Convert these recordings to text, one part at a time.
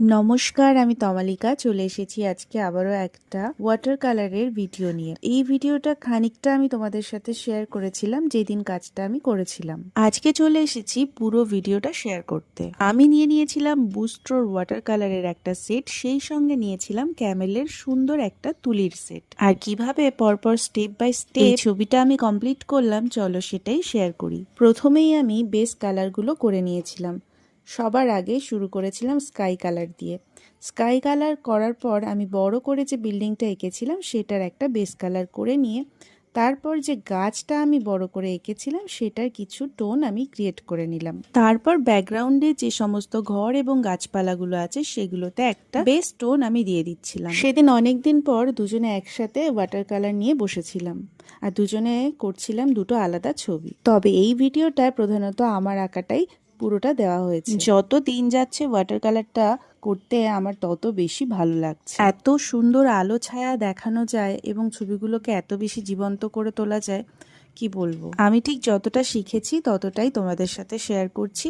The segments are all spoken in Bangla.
নমস্কার, আমি তমালিকা। চলে এসেছি আজকে আবারও একটা ওয়াটার কালারের ভিডিও নিয়ে। এই ভিডিওটা খানিকটা আমি তোমাদের সাথে শেয়ার করেছিলাম, যেদিন কাজটা আমি করেছিলাম। আজকে চলে এসেছি পুরো ভিডিওটা শেয়ার করতে। আমি নিয়ে নিয়েছিলাম বুস্ট্রোর ওয়াটার কালারের একটা সেট সেই সঙ্গে নিয়েছিলাম ক্যামেলের সুন্দর একটা তুলির সেট আর কীভাবে পরপর স্টেপ বাই স্টেপ ছবিটা আমি কমপ্লিট করলাম, চলো সেটাই শেয়ার করি। প্রথমেই আমি বেস কালারগুলো করে নিয়েছিলাম। সবার আগে শুরু করেছিলাম স্কাই কালার দিয়ে। স্কাই কালার করার পর আমি বড় করে যে বিল্ডিংটা এঁকেছিলাম, সেটার একটা বেস কালার করে নিয়ে তারপর যে গাছটা আমি বড় করে এঁকেছিলাম, সেটার কিছু টোন আমি ক্রিয়েট করে নিলাম। তারপর ব্যাকগ্রাউন্ডে যে সমস্ত ঘর এবং গাছপালাগুলো আছে, সেগুলোতে একটা বেস টোন আমি দিয়ে দিচ্ছিলাম। সেদিন অনেক দিন পর দুজনে একসাথে ওয়াটার কালার নিয়ে বসেছিলাম আর দুজনে করছিলাম দুটো আলাদা ছবি। তবে এই ভিডিওটায় প্রধানত আমার আঁকাটাই পুরোটা দেওয়া হয়েছে। যত দিন যাচ্ছে ওয়াটার কালারটা করতে আমার তত বেশি ভালো লাগছে। এত সুন্দর আলো ছায়া দেখানো যায় এবং ছবিগুলোকে এত বেশি জীবন্ত করে তোলা যায় কি বলব? আমি ঠিক যতটা শিখেছি ততটাই তোমাদের সাথে শেয়ার করছি।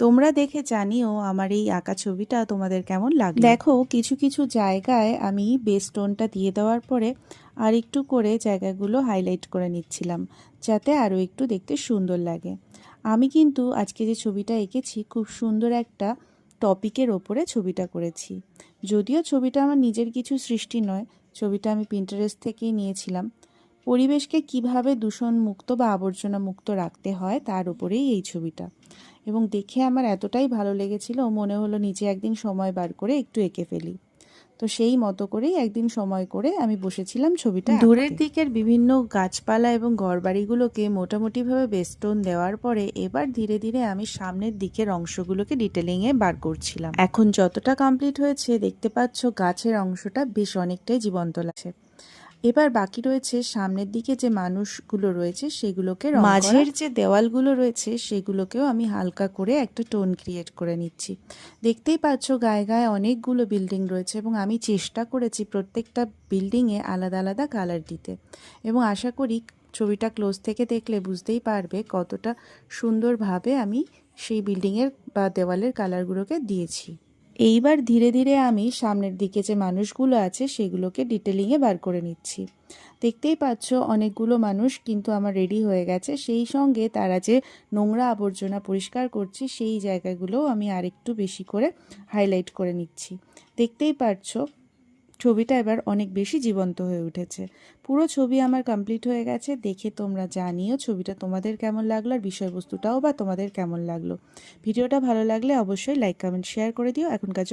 তোমরা দেখে জানিও আমার এই আঁকা ছবিটা তোমাদের কেমন লাগে দেখো, কিছু কিছু জায়গায় আমি বেস টোনটা দিয়ে দেওয়ার পরে আর একটু করে জায়গাগুলো হাইলাইট করে নিচ্ছিলাম, যাতে আরও একটু দেখতে সুন্দর লাগে। আমি কিন্তু আজকে যে ছবিটা এঁকেছি, খুব সুন্দর একটা টপিকের ওপরে ছবিটা করেছি। যদিও ছবিটা আমার নিজের কিছু সৃষ্টি নয়, ছবিটা আমি পিন্টারেস্ট থেকেই নিয়েছিলাম। পরিবেশকে কীভাবে দূষণ মুক্ত বা আবর্জনা মুক্ত রাখতে হয় তার উপরেই এই ছবিটা। এবং দেখে আমার এতটাই ভালো লেগেছিল, মনে হলো নিজে একদিন সময় বার করে একটু এঁকে ফেলি। তো সেই মতো করেই একদিন সময় করে আমি বসেছিলাম ছবিটা দূরের দিকের বিভিন্ন গাছপালা এবং ঘরবাড়িগুলোকে মোটামুটিভাবে বেস্টোন দেওয়ার পরে এবার ধীরে ধীরে আমি সামনের দিকের অংশগুলোকে ডিটেলিংয়ে বার করছিলাম। এখন যতটা কমপ্লিট হয়েছে, দেখতে পাচ্ছ গাছের অংশটা বেশ অনেকটাই জীবন্ত লাগছে। এবার বাকি রয়েছে সামনের দিকে যে মানুষগুলো রয়েছে, সেগুলোকে মাঝের যে দেওয়ালগুলো রয়েছে, সেগুলোকেও আমি হালকা করে একটা টোন ক্রিয়েট করে নিচ্ছি। দেখতেই পাচ্ছ গায়ে গায়ে অনেকগুলো বিল্ডিং রয়েছে এবং আমি চেষ্টা করেছি প্রত্যেকটা বিল্ডিংয়ে আলাদা আলাদা কালার দিতে। এবং আশা করি ছবিটা ক্লোজ থেকে দেখলে বুঝতেই পারবে কতটা সুন্দরভাবে আমি সেই বিল্ডিংয়ের বা দেওয়ালের কালারগুলোকে দিয়েছি। এইবার ধীরে ধীরে আমি সামনের দিকে যে মানুষগুলো আছে সেগুলোকে ডিটেলিংয়ে বার করে নিচ্ছি। দেখতেই পাচ্ছ অনেকগুলো মানুষ কিন্তু আমার রেডি হয়ে গেছে। সেই সঙ্গে তারা যে নোংরা আবর্জনা পরিষ্কার করছি সেই জায়গাগুলোও আমি আরেকটু বেশি করে হাইলাইট করে নিচ্ছি। দেখতেই পাচ্ছ ছবিটা এবার অনেক বেশি জীবন্ত হয়ে উঠেছে। পুরো ছবি আমার কমপ্লিট হয়ে গেছে, দেখে তোমরা জানিও ছবিটা তোমাদের কেমন লাগল আর বিষয়বস্তুটাও বা তোমাদের কেমন লাগল। ভিডিওটা ভালো লাগলে অবশ্যই লাইক কমেন্ট শেয়ার করে দিও। এখনকার